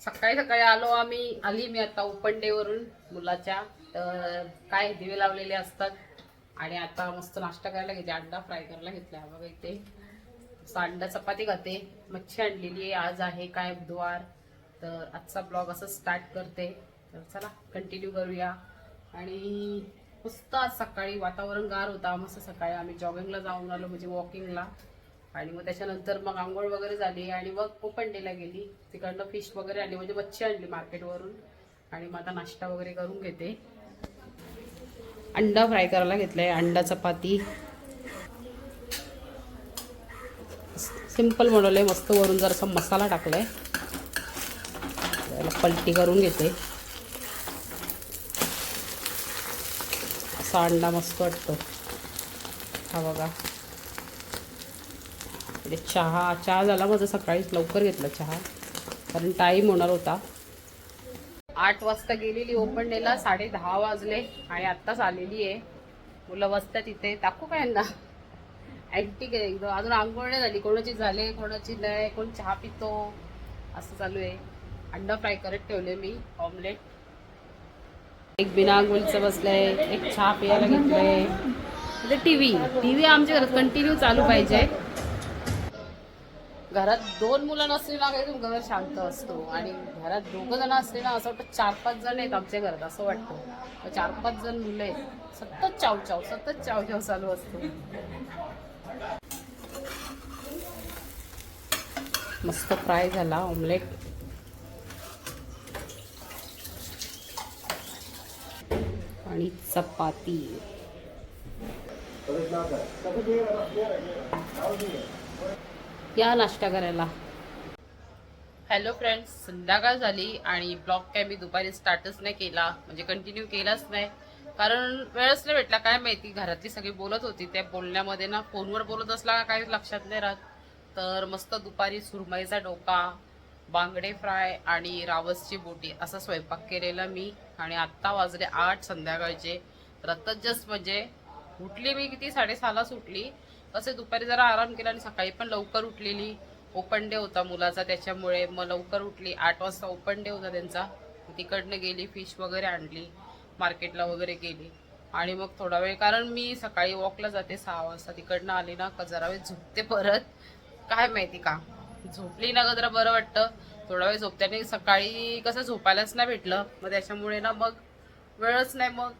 सकाळी सकाळी आलो आम्ही आली मी आता ओपन मुलाच्या. तर काय दिवे लावलेले असतात. आणि आता मस्त नाश्ता करायला घेते. अंडा फ्राय करायला घेतला बघा इथे. अंडा चपाती खाते. मच्छी आणलेली आहे. आज आहे काय बुधवार. तर आजचा ब्लॉग असं स्टार्ट करते. तर चला कंटिन्यू करूया. आणि मस्त आज सकाळी वातावरण गार होता. मस्त सकाळी आम्ही जॉगिंगला जाऊन आलो म्हणजे वॉकिंगला आणि मग त्याच्यानंतर मग आंघोळ वगैरे झाली आणि मग ओपन डेला गेली. तिकडनं फिश वगैरे आणली म्हणजे मच्छी आणली मार्केटवरून. आणि मग आता नाश्ता वगैरे करून घेते. अंडा फ्राय करायला घेतलाय अंडा चपाती. सिंपल बनवलंय मस्त वरून जरासा मसाला टाकलाय. पलटी करून घेते. असा अंडा मस्त वाटतो. हा बघा. इकडे चहा चहा झाला माझा सकाळीच लवकर घेतला चहा. कारण टाईम होणार होता. आठ वाजता गेलेली ओपन डेला साडे दहा वाजले आणि आत्ताच आलेली आहे. मुलं बसतात इथे दाखवू काय यांना? ॲक्टिक आहे. एकदम अजून आंघोळ नाही झाली. कोणाची झाले कोणाची नाही. कोण चहा पितो? असं चालू आहे. अंडा फ्राय करत ठेवले मी ऑमलेट एक बिना आंघोळीचं बसलंय. एक चहा प्यायला घेतलंय. टी व्ही टी व्ही आमच्या घरात कंटिन्यू चालू पाहिजे. घरात दोन मुलं नसली ना काही घर शांत असतो. आणि घरात दोघं जण असले ना असं वाटतं चार पाच जण आहेत आमच्या घरात असं वाटतं. चार पाच जण मुलं आहेत. सतत चाव चाव सतत चाव चाव चालू असतो. मस्त फ्राय झाला ऑमलेट आणि चपाती. या नाश्ता करायला. हॅलो फ्रेंड्स संध्याकाळ झाली आणि ब्लॉग काय मी दुपारी स्टार्टच नाही केला म्हणजे कंटिन्यू केलाच नाही. कारण वेळच नाही भेटला काय माहिती घरातली सगळी बोलत होती त्या बोलण्यामध्ये ना फोनवर बोलत असला का लक्षात नाही राहत. तर मस्त दुपारी सुरमईचा डोका बांगडे फ्राय आणि रावसची बोटी असा स्वयंपाक केलेला मी. आणि आत्ता वाजले आठ संध्याकाळचे. तर जस्ट म्हणजे उठली मी किती साडेसहालाच उठली. असे दुपारी जरा आराम केला आणि सकाळी पण लवकर उठलेली. ओपन डे होता मुलाचा त्याच्यामुळे मग लवकर उठली. आठ वाजता ओपन डे होता त्यांचा. तिकडनं गेली फिश वगैरे आणली मार्केटला वगैरे गेली. आणि मग थोडा वेळ कारण मी सकाळी वॉकला जाते सहा वाजता. तिकडनं आली ना का जरा वेळ झोपते परत. काय माहिती का? झोपली ना का जरा बरं वाटतं. थोडा वेळ झोपत्याने सकाळी कसं झोपायलाच नाही भेटलं. मग त्याच्यामुळे ना मग वेळच नाही. मग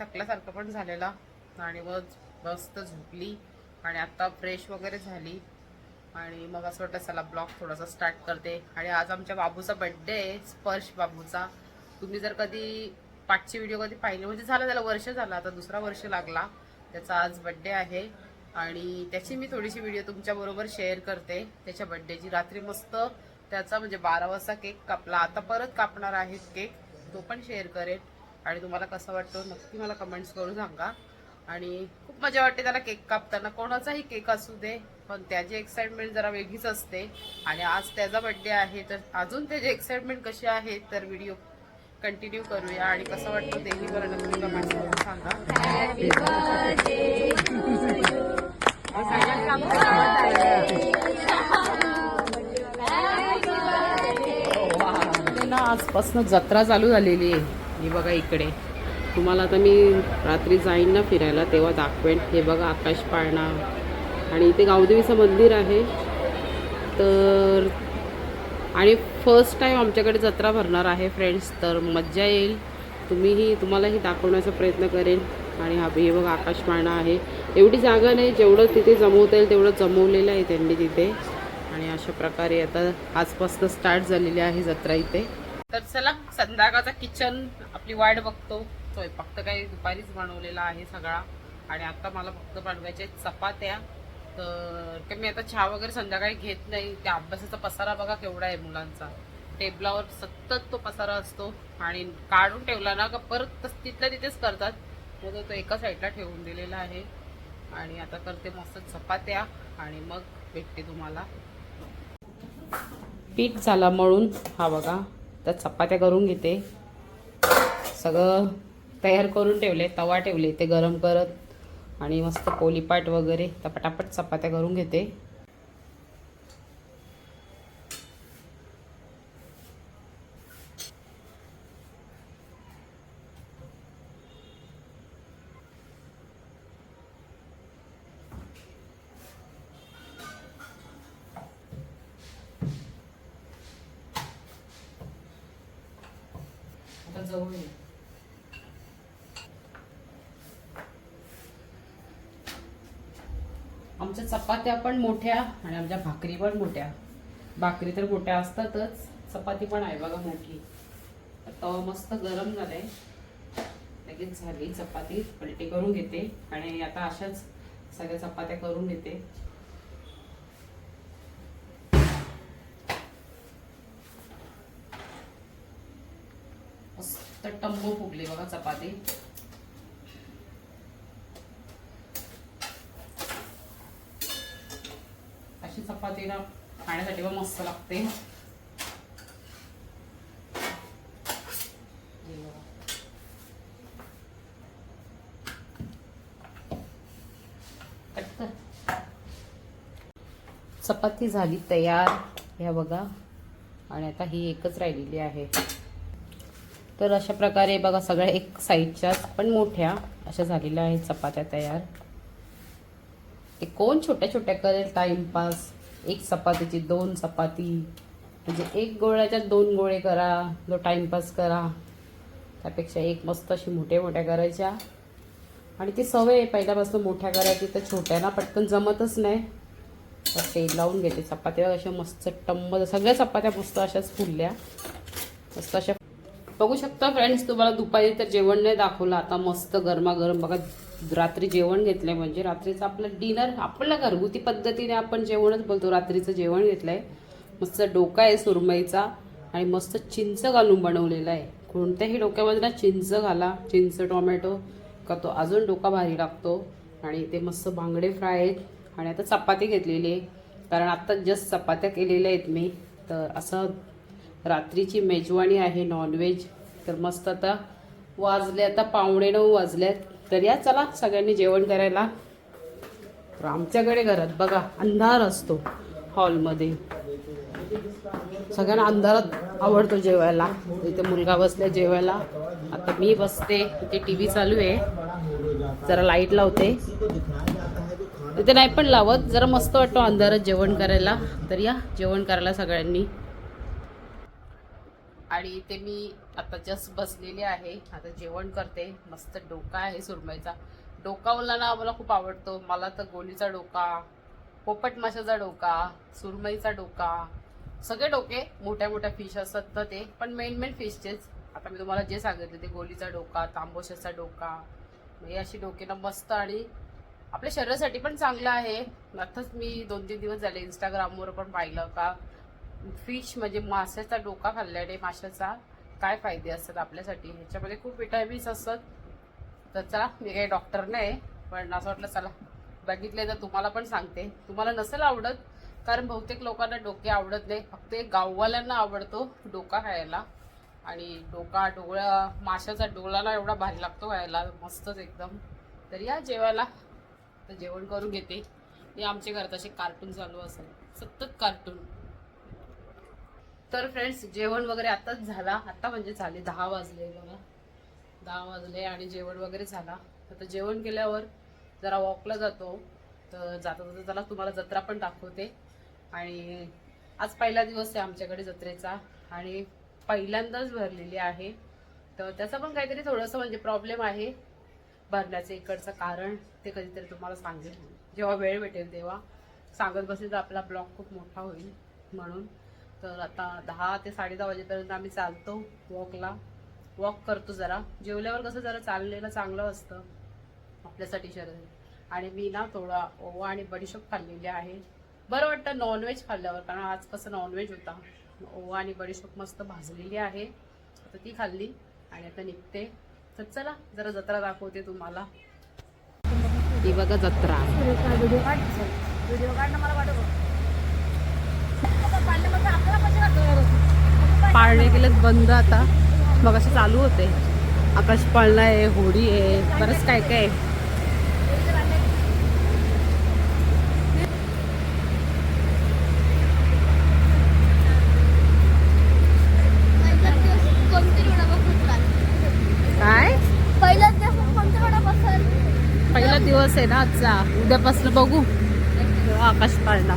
थकल्यासारखं पण झालेला. आणि मग मस्त झोपली. आणि आत्ता फ्रेश वगैरे झाली. आणि मग असं वाटतं चला ब्लॉग थोडासा स्टार्ट करते. आणि आज आमच्या बाबूचा बड्डे आहे स्पर्श बाबूचा. तुम्ही जर कधी पाठची व्हिडिओ कधी पाहिले म्हणजे झाला त्याला वर्ष झालं आता दुसरा वर्ष लागला. त्याचा आज बड्डे आहे. आणि त्याची मी थोडीशी व्हिडिओ तुमच्याबरोबर शेअर करते. त्याच्या बड्डेची रात्री मस्त त्याचा म्हणजे बारा वाजता केक कापला. आता परत कापणार आहे केक तो पण शेअर करेन. आणि तुम्हाला कसं वाटतो नक्की मला कमेंट्स करून सांगा. आणि खूप मजा वाटते त्याला केक कापताना. कोणाचाही केक असू दे पण त्याची एक्साइटमेंट जरा वेगळीच असते. आणि आज त्याचा बड्डे आहे तर अजून त्याची एक्साइटमेंट कशी आहे तर व्हिडिओ कंटिन्यू करूया. आणि कसं वाटतं तेही मला नक्की कमेंट्स करून सांगा. ना आजपासून जत्रा चालू झालेली आहे. ही बघा इकडे. तुम्हाला आता मी रात्री जाईन ना फिरायला तेव्हा दाखवेन. हे बघा आकाश पाळणा. आणि इथे गावदेवीचं मंदिर आहे. तर आणि फर्स्ट टाईम आमच्याकडे जत्रा भरणार आहे फ्रेंड्स तर मज्जा येईल. तुम्हीही तुम्हालाही दाखवण्याचा प्रयत्न करेन. आणि हा हे बघा आकाश पाळणा आहे. एवढी जागा नाही जेवढं तिथे जमवता येईल तेवढं जमवलेलं आहे त्यांनी तिथे. आणि अशा प्रकारे आता आजपासून स्टार्ट झालेली आहे जत्रा इथे. तर चला संध्याकाळचा किचन आपली वाट बघतो. स्वयंपाक तर काही दुपारीच बनवलेला आहे सगळा. आणि आता मला फक्त बनवायच्या चपात्या. तर काय मी आता चहा वगैरे संध्याकाळी घेत नाही. त्या अभ्यासाचा पसारा बघा केवढा आहे मुलांचा. टेबलावर सतत तो पसारा असतो. आणि काढून ठेवला ना का परत तस- तिथल्या तिथेच करतात. मग तो एका साईडला ठेवून दिलेला आहे. आणि आता करते मस्त चपात्या. आणि मग भेटते तुम्हाला. पीठ झाला मळून. हा बघा. तर चपात्या करून घेते. सगळं तयार करून ठेवले तवा ठेवले ते गरम करत आणि मस्त पोलीपाट वगैरे तर पटापट चपात्या करून घेते. जवळ आमच्या चपात्या पण मोठ्या आणि आमच्या भाकरी पण मोठ्या. भाकरी तर मोठ्या असतातच. चपाती पण आहे बघा मोठी. तवा मस्त गरम झालाय. लगेच झाली चपाती. पलटी करून घेते आणि आता अशाच सगळ्या चपात्या करून घेते. मस्त टंबो फुगले बघा चपाती. चपातीला खाण्यासाठी पण मस्त लागते. चपाती झाली तयार ह्या बघा. आणि आता ही एकच राहिलेली आहे. तर अशा प्रकारे बघा सगळ्या एक साईडच्याच पण मोठ्या अशा झालेल्या आहेत चपात्या तयार. ते कोण छोट्या छोट्या करेल? टाइमपास. एक चपातीची दोन चपाती. म्हणजे एक गोळ्याच्या दोन गोळे करा जो टाइमपास करा. त्यापेक्षा एक मस्त अशी मोठ्या मोठ्या करायच्या. आणि ती सवय आहे पहिल्यापासून मोठ्या करायची तर छोट्याना पटकन जमतच नाही. तर तेल लावून घेते. चपात्या अशा मस्त टम्म सगळ्या चपात्या मस्त अशाच फुलल्या. मस्त अशा. बघू शकता फ्रेंड्स तुम्हाला दुपारी तर जेवण नाही दाखवलं. आता मस्त गरमागरम बघा रात्री जेवण घेतलंय म्हणजे रात्रीचं आपलं डिनर आपलं घरगुती पद्धतीने आपण जेवणच बोलतो रात्रीचं जेवण घेतलंय. मस्त डोका आहे सुरमईचा आणि मस्त चिंच घालून बनवलेला आहे. कोणत्याही डोक्यामध्ये ना चिंच घाला चिंच टोमॅटो का तो अजून डोका भारी लागतो. आणि ते मस्त बांगडे फ्राय आहेत. आणि आता चपाती घेतलेली आहे. कारण आत्ता जस्ट चपात्या केलेल्या आहेत मी. तर असं रात्रीची मेजवानी आहे नॉनव्हेज तर मस्त आता वाजले आता पावणे नऊ वाजल्यात तर या चला सगळ्यांनी जेवण करायला. तर आमच्याकडे घरात बघा अंधार असतो हॉलमध्ये. सगळ्यांना अंधारात आवडतो जेवायला. इथे मुलगा बसला जेवायला. आता मी बसते. इथे टी व्ही चालू आहे. जरा लाइट लावते. इथे नाही पण लावत. जरा मस्त वाटतो अंधारात जेवण करायला. तर या जेवण करायला सगळ्यांनी. आणि ते मी आता जस्ट बसलेले आहे. आता जेवण करते. मस्त डोका आहे सुरमईचा. डोका बोलला ना मला खूप आवडतो. मला तर गोलीचा डोका पोपट माशाचा डोका सुरमईचा डोका सगळे डोके मोठ्या मोठ्या फिश असतात तर ते. पण मेन मेन फिशचेच आता मी तुम्हाला जे सांगितले ते गोलीचा डोका तांबोशाचा डोका हे अशी डोके ना मस्त आणि आपल्या शरीरासाठी पण चांगलं आहे. आताच मी दोन तीन दिवस झाले इंस्टाग्रामवर पण पाहिलं का फिश म्हणजे माशाचा डोका खाल्ल्याने माशाचा काय फायदे असतात आपल्यासाठी? ह्याच्यामध्ये खूप विटॅमिन्स असतात. तर चला मी काही डॉक्टर नाही पण असं वाटलं चला बघितले तर तुम्हाला पण सांगते. तुम्हाला नसेल आवडत कारण बहुतेक लोकांना डोके आवडत नाही. फक्त एक गाववाल्यांना आवडतो डोका खायला. आणि डोका डोळा माशाचा डोळाला एवढा भारी लागतो खायला मस्तच एकदम. तर या जेवायला. तर जेवण करून घेते. हे आमच्या घरात असे कार्टून चालू असेल. सतत कार्टून तर फ्रेंड्स जेवण वगैरे आताच झाला. आता म्हणजे झाले दहा वाजले बघा. दहा वाजले आणि जेवण वगैरे झाला. आता जेवण केल्यावर जरा वॉकला जातो. तर जाता जाता त्याला तुम्हाला जत्रा पण दाखवते. आणि आज पहिला दिवस आहे आमच्याकडे जत्रेचा. आणि पहिल्यांदाच भरलेली आहे. तर त्याचं पण काहीतरी थोडंसं म्हणजे प्रॉब्लेम आहे. भरण्याचं इकडचं कारण ते कधीतरी तुम्हाला सांगेल जेव्हा वेळ भेटेल तेव्हा. सांगत बसेल तर आपला ब्लॉग खूप मोठा होईल म्हणून. तर आता दहा ते साडे दहा वाजेपर्यंत आम्ही चालतो वॉकला. वॉक करतो जरा. जेवल्यावर कसं जरा चाललेलं चांगलं असतं. आपल्यासाठी शरीर. आणि मी ना थोडा ओवा आणि बडीशोप खाल्लेली आहे. बरं वाटतं नॉनव्हेज खाल्ल्यावर कारण आज कसं नॉनव्हेज होता. ओवा आणि बडीशोप मस्त भाजलेली आहे. आता ती खाल्ली आणि आता निघते. तर चला जरा जत्रा दाखवते तुम्हाला. ही बघा जत्रा. व्हिडिओ काढ. व्हिडिओ काढणं मला वाटत पाळणे केलं बंद आता. मग असे चालू होते. आकाश पाळणा आहे होडी आहे बरंच काय काय आहे. काय? पहिला दिवस आहे ना आजचा. उद्यापासून बघू. आकाश पाळणा